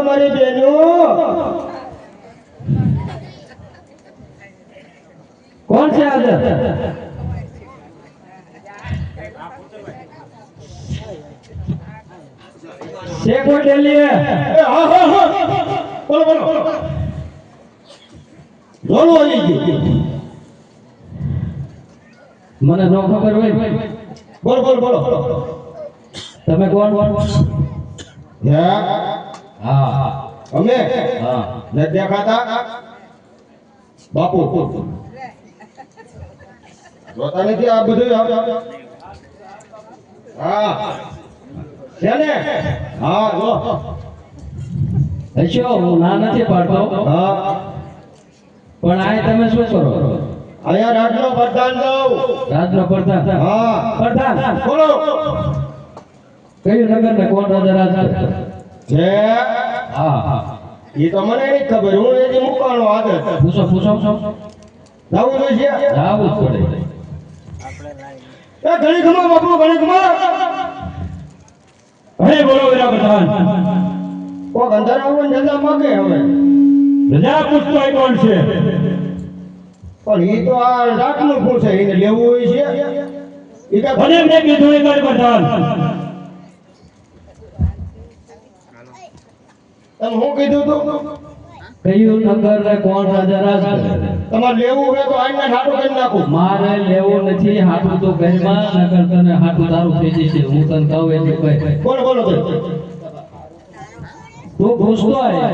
મારી બેન. કોણ છે આજે? છે કોઈ ડેલી એ હા હા હા બોલો બોલો. બોલો આવી ગયું. મને ન ખબર હોય. બોલો બોલ બોલો. તમે કોણ? હે? હા. અમે હા. નદ્યા દેખાતા? બાપુ. જોતા નથી આ બધું? હા. છે ને હા જો. હશો હું ના નથી પાડતો. હા. પણ આ તમે શું કરો? અહીંયા રાજનો પ્રધાન દઉં. રાજનો પ્રધાન હા. પ્રધાન બોલો. કયું નગર ને કોણ રાજા રાજ છે હા હા. એ તો મને નહીં ખબર હું એની મૂકવાનો આદત પૂછો પૂછો જવું જોઈએ. જાવું જ પડે. એ ઘણી ખમા બાપુ ઘણી ખમા અરે બોલો વેરા પ્રધાન કોક અંદર આવો ને જતા માગે હવે. રજા પૂછતો એ કોણ છે? પણ એ તો આ રાતનું પૂછે એને લેવું હોય છે. એ કે ભલે મેં કીધું એ કર પ્રધાન તમે હું કીધું તું? કયું નગર ને કોણ રાજા રાજ કરે? તમારે લેવું હોય તો આઈને ઠાડું કરી નાખું. મારે લેવું નથી હાટું તો ઘરમાં નગર તને હાટું તારું થઈ જશે. હું તને કહું એટલું કહે. બોલો બોલો તું પૂછતો હોય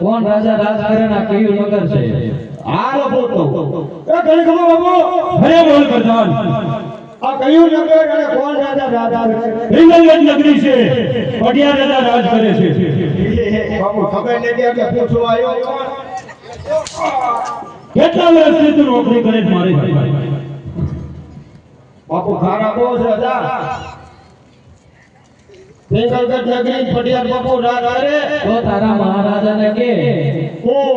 કોણ રાજા રાજ કરે ને કયું નગર છે? હાલો પૂછતો. એ ઘણી ખમા બાપુ? અરે બોલ પ્રધાન આ કયું નગર અને કોણ રાજા રાજા કરે? નગરી છે. પટિયા રાજા રાજ કરે છે. બાપુ ખબર નથી એટલે પૂછવા આવ્યો કેટલા વર્ષથી તું નોકરી કરે મારે બાપુ ખારા બહુ છે દાદા સિંગલગઢ નગરી પટિયાર બાપુ રાજ કરે તો તારા મહારાજાને કે હું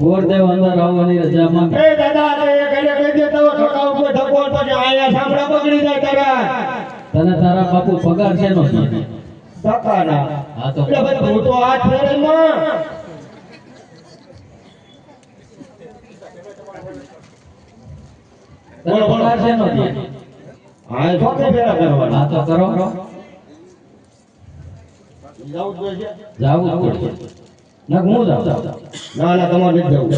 ગોરદેવ અંદર આવવાની રજા માંગે. એ દાદા તે ઘરે કહી દેતા હોય ઠકાવ કોઈ ઠકો પછી આયા સાંભળા પકડી જાય તારા. તને તારા બાપુ પગાર છે? નો ધક્કાના હા તો. એટલે ભાઈ હું તો હાથ ફેરે માં તને પગાર છે નો હા એ ચોથે કરવાના? હા તો કરો. જવું જ જાવું પડશે. ના હું જાઉં. ના ના તમારે નથી જવું.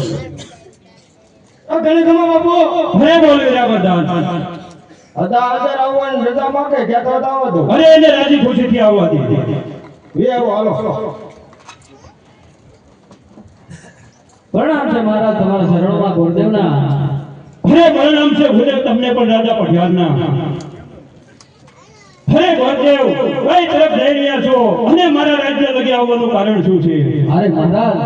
આ ઘણી ખમા બાપુ મેં બોલ વેરા પ્રધાન અદા હાજર આવવાની રજા માંગે કહેતો હતા આવો અરે એને રાજી ખુશીથી આવવા દે. એ આવો હાલો. પ્રણામ છે મારા તમારા શરણોમાં ગોરદેવના. અરે પરિણામ છે ભૂલે તમને પણ રાજા પટિયારના અરે ગોરદેવ કઈ તરફ જઈ રહ્યા છો? અને મારા રાજ્ય લગી આવવાનું કારણ શું છે? અરે મહારાજ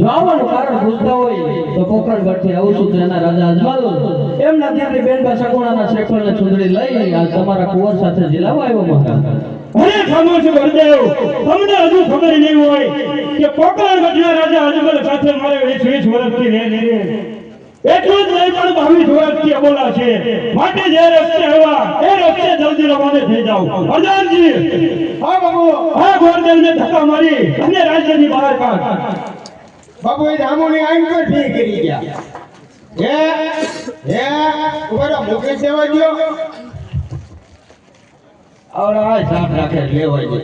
જો કારણ પૂછતા હોય તો પોખરણગઢથી આવું છું તો એના રાજા અજમાલ એમના ત્યાંથી બેનબા શકુણાના શ્રીફળને ચુંદડી લઈ આ તમારા કુંવર સાથે જિલ્લામાં આવ્યો મહારાજ અરે ખામોશ ગોરદેવ તમને હજુ ખબર નહીં હોય કે પોકરણગઢના રાજા અજમલ સાથે મારે વીસ વીસ વર્ષથી રે રે એટલું જ નહીં પણ બાવીસ વર્ષથી અબોલા છે. માટે જે રસ્તે આવ્યા એ રસ્તે જલ્દી રવાને થઈ જાઓ. પ્રધાનજી હા બાપુ આ ગોરદેવને ધક્કા મારી અને રાજ્યની બહાર કાઢ. બાપુ એ રામોની આઈન પર ઠીક કરી ગયા. હે? હે? ઓરા મુકે સેવા ગયો? આવડા આ સાફ રાખે લેવાય છે.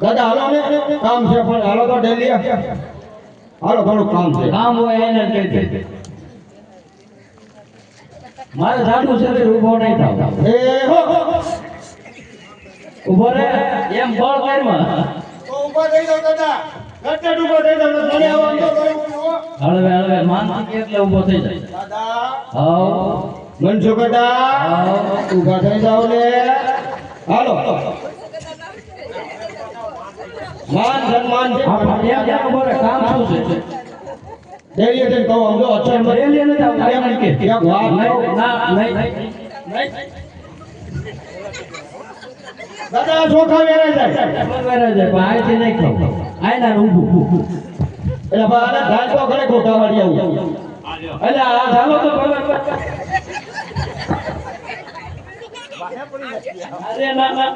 દાદા હાલો ને કામ છે પણ હાલો તો ડેલી હાલો થોડું કામ છે. કામ હોય એને કહી દે મારે જાડું શરીર ઊભો નહીં થાવ. એ હો. ઊભો રે એમ બળ કરમાં. ઊભો થઈ જાવ દાદા. થઈ તો હળવે એટલે થઈ જાય. દાદા. હાવ. મનસુ દાદા હાવ. ઊભા થઈ જાવ ને હાલો. માન સન્માન છે. આપણે એમ એમ ઊભો કામ શું છે? ડેલી જઈને કહો આમ જો અચ્છા રેલી નથી આવતા એમ કે. વાત નહીં, ના નહીં. દાદા ચોખા વેરે જાય. બરાબર છે પણ આયથી નહીં ખાવ. આયના ઊભું એટલે બા આને ધાલ તો ઘરે ખોટા વાળી આવું. એટલે આ ધાલો તો બરાબર અરે ના ના.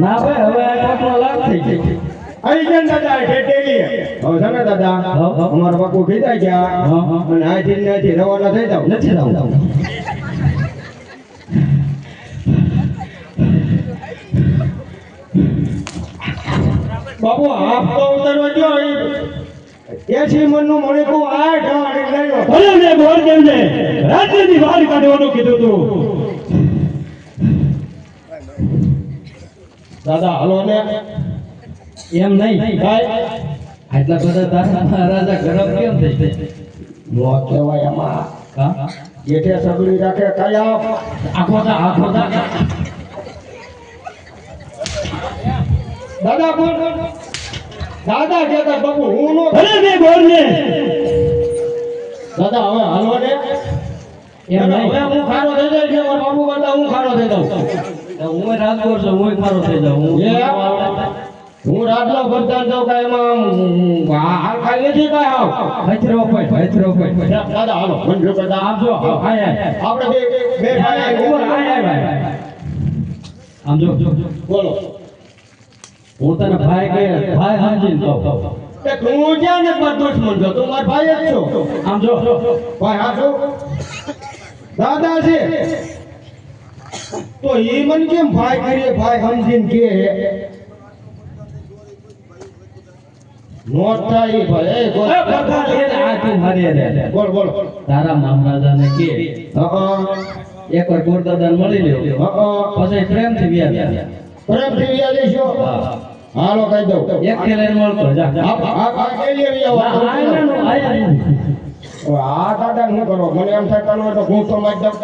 ના ભાઈ હવે આ કોટલો લાગ થઈ ગયો ગયા દાદા છે ટેલી હવે ને દાદા? હા. અમારા બાપુ ખીચાઈ ગયા. અને અહીંથી ને રવાના થઈ જાવ નથી લાવવું બાપુ હાફ તો ઉતરવા જો એસી મનનું મણિકું આઠ આઠ ભલે મેં બોર કેમને રાજ્યની બહાર કાઢવાનું કીધું તું. દાદા હલો ને. એમ નહીં. આટલા બધા તારા મહારાજા ગરમ કેમ થઈ નો કહેવાય એમાં હા? જેઠે સગડી રાખે કયા આખો દા આખો દા દાદા બોલ દાદા કહેતા બાપુ હું નો ભલે મેં બોરને. દાદા હવે હાલો ને. એમ હવે નહીં. હું ખારો થઈ જાય છે બાપુ કરતા હું ખારો થઈ જાઉં. હું રાજકોટ છું હું ખાડો થઈ જાઉં. હું? હું રાજનો ભરતા જાઉં કાય આ- આ ખાઈ નથી કાય આવ હથરો કોઈ હથરો કોઈ. દાદા હાલો. મંજો દાદા આવજો જો હા આય. આપણે બે બે ભાઈ ઉમર આય આય. ભાઈ આમ જો. બોલો. હું તને ભાઈ કહે ભાઈ સમજીને તો તે તું ક્યાં ને મારો દુશ્મન છો તું મારો ભાઈ જ છો. આમ જો. ભાઈ હા છો? દાદા છે. તો એ મન કેમ ભાઈ કરીએ ભાઈ સમજીને કે નોટ ભલે બધા છે આ તું મારી રે. બોલ બોલ તારા મહારાજાને કે હા એકવાર ગોરદાદાને મળી લ્યો. હા પછી પ્રેમથી વ્યાજ પ્રેમથી વ્યા લેશો હાલો કહી દઉં. એક કે લઈને મળતો જા. આ આ કેલી વ્યા નું, આયલા આ દાદા શું કરો? મને એમ થાય તો હું તો મારી દઉં.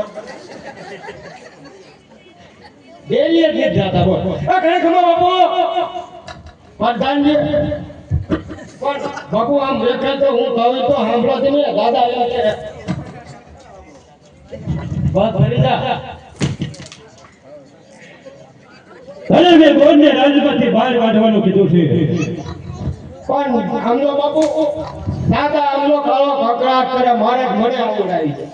ડેલી જ જાતા બોલ. આ ઘરે ખમા બાપુ. પ્રધાનજી પણ બાપુ આમ તો હું કહું તો સાંભળો તમે દાદા એમ કે બસ ભરી જા. મેં રાજમાંથી બહાર કાઢવાનું કીધું છે. પણ આમનો બાપુ દાદા આમનો કાળો કકડાટ કરે મારે મને આવું આવી છે.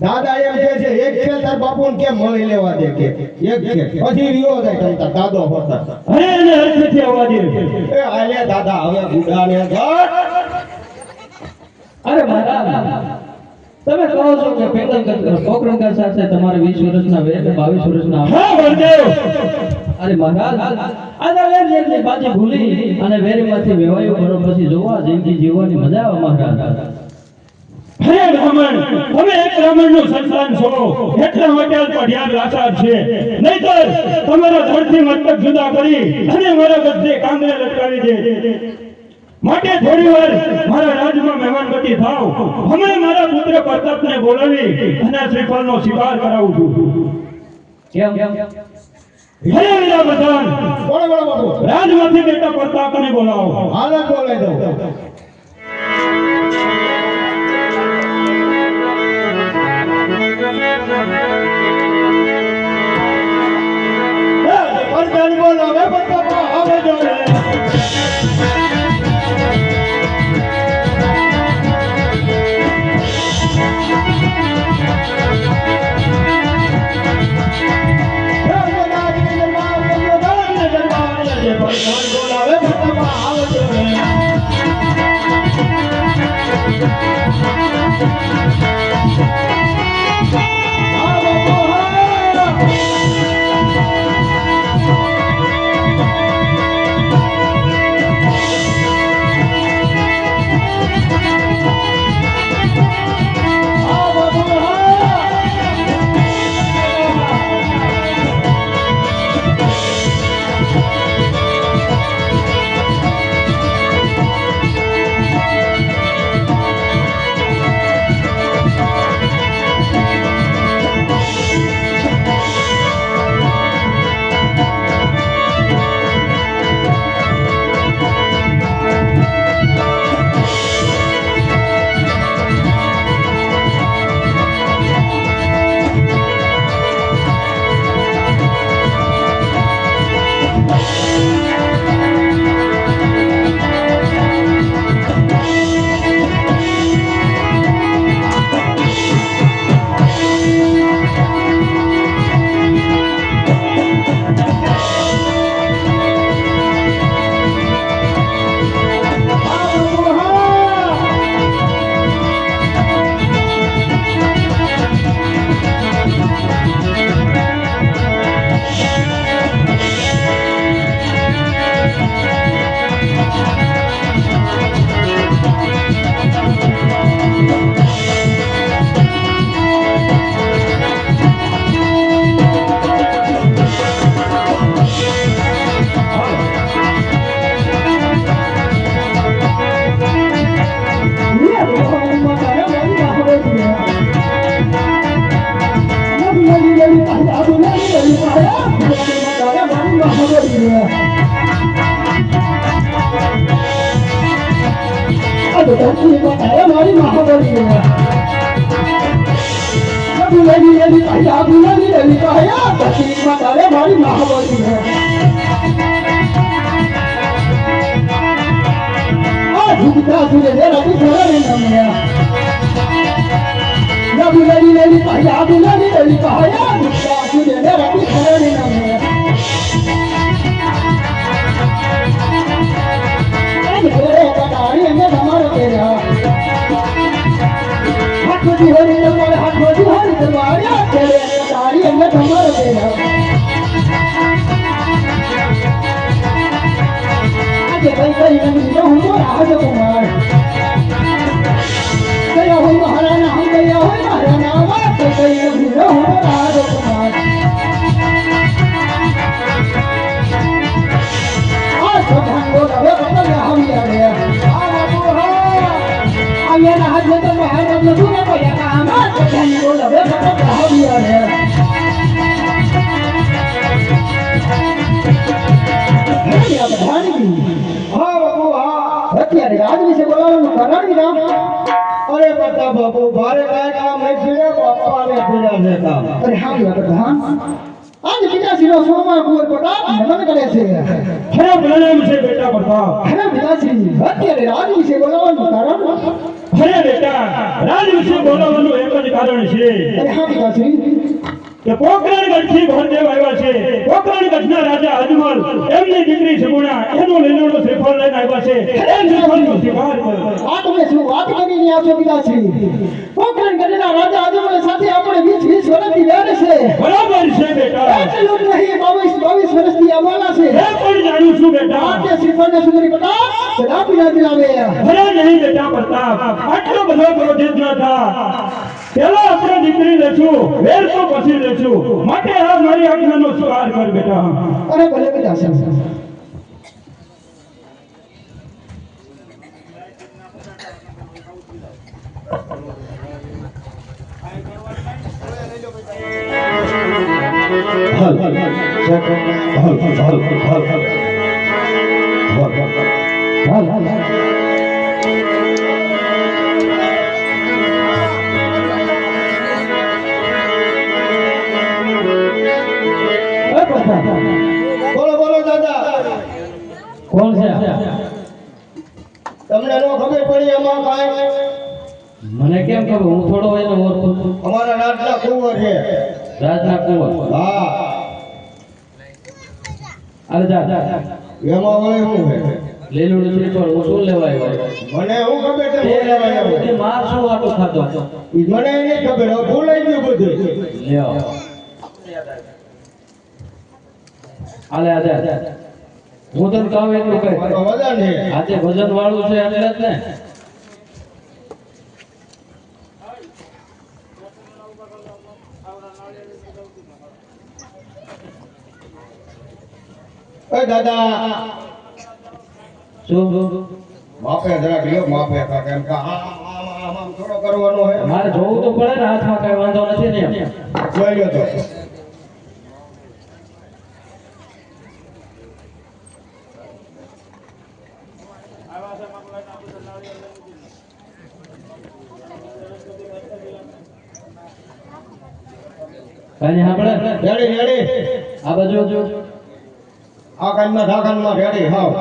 દાદા એમ કે છે એક ખેલ તાર બાપુને કેમ મળી લેવા દે? કે એક ખેલ. પછી રિયો જાય તમતા દાદો હોતા. અરે એને અર્થ નથી આવવા દે. એ આલે દાદા હવે બુડાને ઘર. અરે મહારાજ તમે કહો છો કે પેગલ પોકરંગર સાથે તમારે 20 વર્ષના વેર 22 વર્ષના હા બળદેવ અરે મહારાજ આના વેર જેટલી બાજી ભૂલી અને વેરીમાંથી વેવાયો કરો પછી જોવા જિંદગી જીવવાની મજા આવે મહારાજ. હે બ્રાહ્મણ તમે એક બ્રાહ્મણનું સંતાન છો એટલા માટે પઢિયાર લાચાર છે. નહીતર તમારા ધડથી મતલબ જુદા કરી અને મારા બધે કાંગરે લટકાવી દે. માટે થોડી વાર મારા રાજમાં મહેમાનગતિ થાવ. હમણાં મારા પુત્ર પ્રતાપને બોલાવી અને શ્રીફળનો શિકાર કરાવું છું. કેમ? હે વીરા બોલો બોલો રાજમાંથી બેટા પ્રતાપને બોલાવો. હાલ જ બોલાઈ દઉં. મારી મહાબલી ગુલાબી લેલી પાયા ગુલાબી લેલી પાયા ધરતી બતાવે મારી મહાબલી આ ઝુકતા સુરે રે રવિ ઘોડે નમ્યા ગુલાબી લેલી પાયા ગુલાબી લેલી પાયા ઝુકતા સુરે રે રવિ ઘોડે નમ્યા મહારાણા હમ ગયા હોય મહારાણા વાત કઈ કઈ નમી મહારાજ નતું ને કોઈ કામ આ સભાન બોલાવે પતંગ આવી આવ્યા હે બધાની હા બાપુ હા અત્યારે રાજ વિશે બોલાવવાનું કારણ વિના અરે બતા બાપુ ભારે કાંઈ કામ નહીં પીડ્યા બાપાને પીડ્યા છે કામ અરે હા યા બધા આજ પિતાશ્રી નો સોમવાર કુંવર અરે બેટા રાજ વિશે બોલાવવાનું એક જ કારણ છે. અરે હા પિતાશ્રી ભરદેવ આવ્યા છે. પોકરણગઢના રાજા અજમલ એમની દીકરી સગુણા એનો લીલોડો શ્રીફળ લઈને આવ્યા છે. એ શ્રીફળનો શિકાર આ તમે શું વાત કરી રહ્યા પિતાશ્રી પોખરણ ગઢના રાજા અજમલ સાથે આપણે વીસ વીસ વર્ષથી વેર છે. બરાબર છે બેટા. એટલું નહીં બાવીસ બાવીસ વર્ષથી અમારા છે. એ પણ જાણું છું બેટા. માટે શ્રીફળને સુંદરી પટા કદાપી ના દિલાવે અરે નહીં બેટા પ્રતાપ. આટલો બધો ક્રોધિત ન થા. પેલા આપણે દીકરી લેશું વેર તો પછી લેશું માટે આ મારી આજ્ઞાનો સ્વીકાર કર બેટા અરે ભલે પિતાશ્રી અરે કોણ છે? તમને નો ખબર પડી એમાં કાય મને કેમ ખબર? હું થોડો એનો ઓળખું અમારા રાજના કુંવર છે. રાજના કુંવર? હા. અરે જા જા. એમાં વળે શું છે? લીલું હું શું લેવાય મને હું ખબર છે હું લેવા આવ્યો. બધી માર શું ખાધો? મને નહીં ખબર હવે ભૂલાઈ ગયું બધું. લ્યો. આલે આલે હું તને કહું એટલું કઈ આજે ભજન વાળું છે. એટલે જ ને. દાદા. શું માપે જરાક લ્યો માપે કાંઈક કે થોડો કરવાનો હોય મારે જોવું તો પડે ને હાથમાં કઈ વાંધો નથી ને. જોઈ લો તો. કાંઈ સાંભળે રેડી રેડી. આ બાજુ આ કાનમાં આ કાનમાં રેડી હાવ.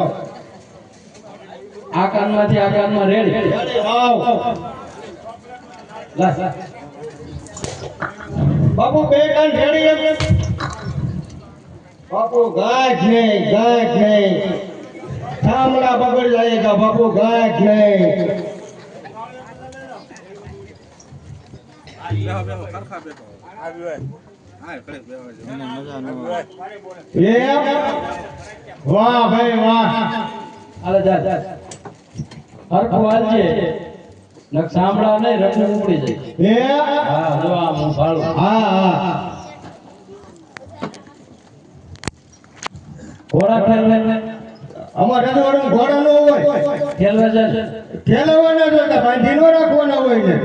આ કાનમાંથી આ કાનમાં રેડી. રેડી હાવ. લા, લા. બાપુ બે કાન રેડી એમ. બાપુ ગાંઠ નહીં ગાંઠ નહીં. થામડા બગડ જાયેગા બાપુ ગાંઠ નહીં. એમ? ઘોડા ઠેલવે અમારે રજવાડું ઘોડા હોય ઠેલવે છે બાંધી નો રાખવાના હોય ને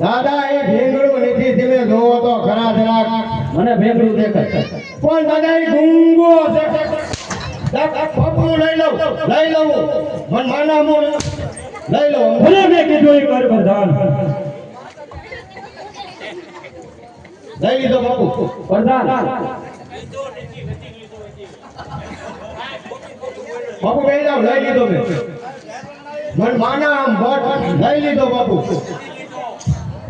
દાદા એ ભીંગડું નીચે તમે જોવો તો ખરા ખરા મને ભેગડું દેખાય. પણ દાદા એ ગુંગો છે લઈ લઉં લઈ લઉં. મન માના મો લઈ લઉં. ભલે મેં કીધું એ કર પ્રધાન. લઈ લીધો બાપુ પ્રધાન. બાપુ લઈ જાવ લઈ લીધો મેં. મન માના આમ ભટ લઈ લીધો બાપુ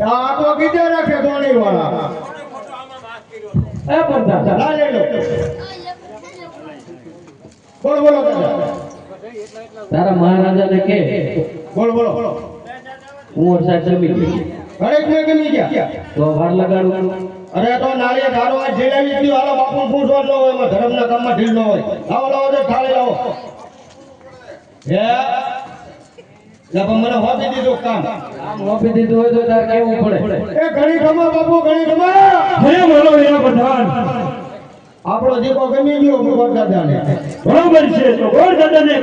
આ તો કીધે રાખે ધોણી વાળા એ પ્રધાન લા લે લો. બોલો બોલો તારા તારા મહારાજાને કે. બોલો બોલો. હું વરસાદ જમી ગયો. ઘરેક ને ગમી ગયા. તો વાર લગાડું. અરે તો નાળિયા ધારો આ જેલાવી દીધું હાલો બાપુ ફૂટ ન હોય એમાં ધર્મના કામમાં ઢીલ ન હોય. લાવો લાવો તો થાળી લાવો. હે? મને હોપી દીધું કામ. આમ દીધું હોય તો તારે કેવું પડે? એ ઘણી ખમા બાપુ ઘણી ખમા હે બોલો એના પ્રધાન. આપણો દીકો ગમી ગયો ભગવાન દાદાને. બરોબર છે તો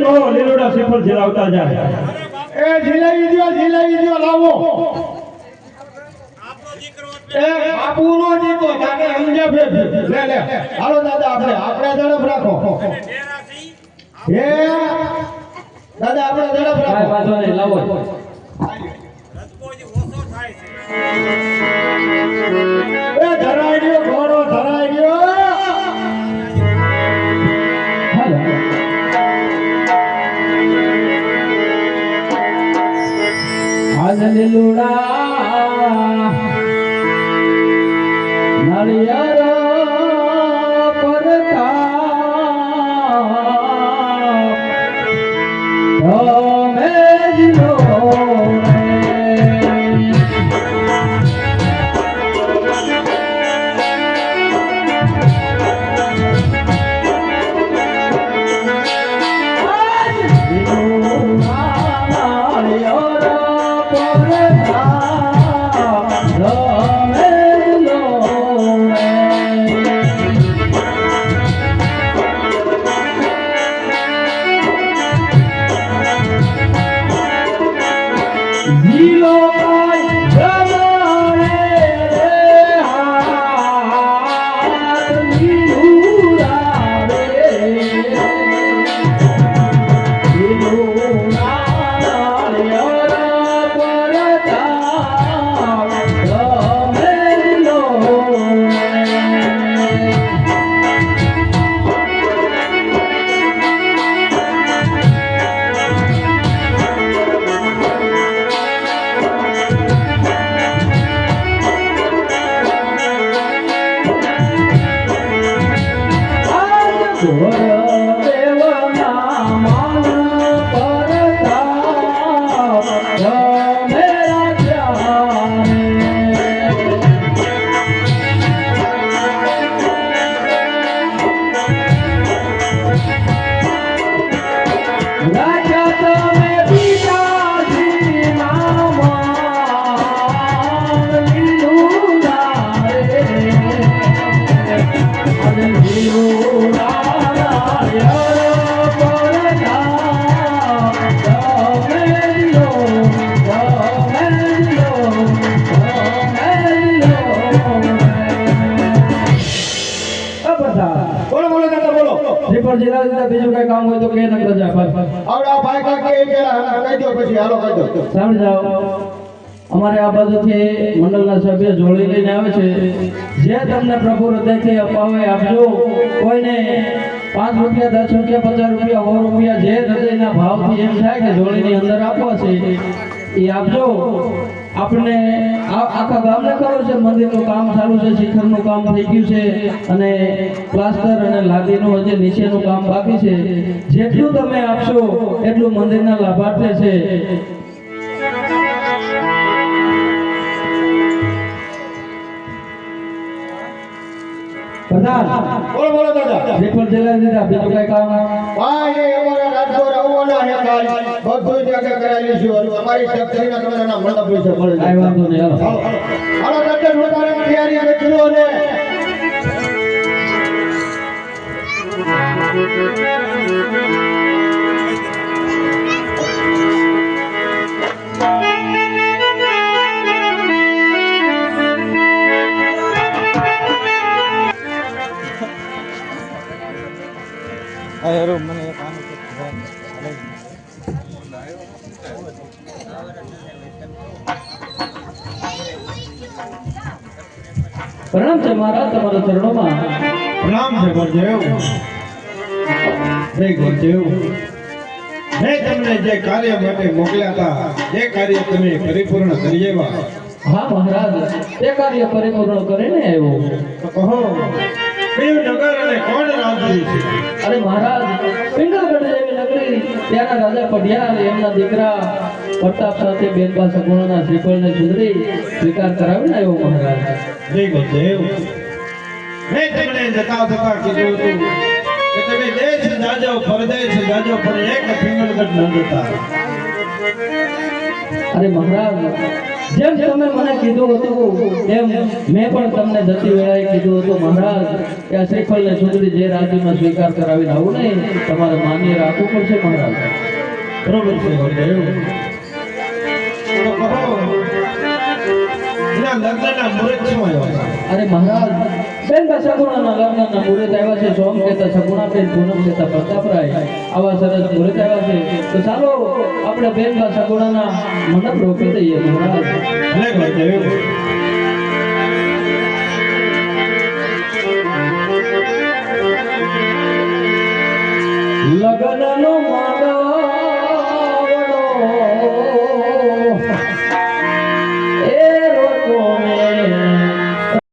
કહો લીલોડા જાય. એ જિલાઈ દ્યો જીલાવી દ્યો લાવો. એ બાપુનો દીકો તાકે લે લે. હાલો દાદા આપણે આપણે ઝડપ રાખો. હે? દાદા આપણે ઝડપ કાંઈ રાખો. વાંધો નહીં લાવો. ઓછો થાય છે. એ ધરાઈ ગયો રાજા શ્રીફળ જિલ્લા જિલ્લા બીજું કઈ કામ હોય તો કે નકર જા ભાઈ આવડા ભાઈ કાકી એ પેલા કહી દો પછી હાલો કહી દો. જાઓ. અમારે આ બાજુથી મંડળના સભ્ય જોડી લઈને આવે છે. જે તમને પ્રભુ હૃદયથી અપાવે આપજો. કોઈને પાંચ રૂપિયા દસ રૂપિયા પચાસ રૂપિયા સો રૂપિયા જે હૃદયના ભાવથી એમ થાય કે જોડીની અંદર આપવા છે એ આપજો. આપણે આખા ગામને ખબર છે, મંદિરનું કામ ચાલુ છે, શિખરનું કામ થઈ ગયું છે અને પ્લાસ્ટર અને લાદીનું હજી નીચેનું કામ બાકી છે. જેટલું તમે આપશો, એટલું મંદિરના લાભાર્થે છે. પ્રધાન બોલો બોલો દાદા. શ્રીફળ જલાવી દીધા બીજું કઈ કામ ભાઈ અમારા રાજકોટ આવવાના હે કાલ બધું ત્યાં કરાવી છે. અમારી શક્તિના તમારા મંડપ પૈસા મળે કાંઈ વાંધો નહીં હાલો. હાલો દાદા વધારે તૈયારી અને ચૂલો ને. પ્રણામ છે મહારાજ તમારા ચરણોમાં. પ્રણામ છે ગુરુદેવ. જય ગુરુદેવ. મેં તમને જે કાર્ય માટે મોકલ્યા હતા એ કાર્ય તમે પરિપૂર્ણ કરી આવ્યા. હા મહારાજ તે કાર્ય પરિપૂર્ણ કરીને આવ્યો. કહો કયું નગર અને કોણ રાજવી છે? અરે મહારાજ પિંગલગઢ જેવી નગરી ત્યાંના રાજા પઢિયાર એમના દીકરા પ્રતાપ સાથે બેનબા સગુણાના શ્રીફળને સુધરી સ્વીકાર કરાવીને આવ્યો મહારાજ. જય ગુરુદેવ. મેં તમને જતા જતા કીધું હતું કે તમે દેશ જાજો પરદેશ જાજો પણ એક પિંગલગઢ ન જતા. અરે મહારાજ જેમ તમે મને કીધું હતું એમ મેં પણ તમને જતી વેળાએ કીધું હતું મહારાજ કે આ શ્રીફળને સુધરી જે રાજ્યમાં સ્વીકાર કરાવીને આવું નહીં તમારે માન્ય રાખવું પડશે મહારાજ. બરોબર છે કહો એના લગ્નના મુહૂર્ત અરે મહારાજ, બેન સગુણાના લગ્નના મુહૂર્ત આવ્યા છે સોમ કહેતા સગુણા બેન પૂનમ કેતા પ્રતાપરાય, આવા સરસ મુહૂર્ત આવ્યા છે. તો ચાલો, આપણે બેન સગુણાના મંડપ રોકી દઈએ મહારાજ.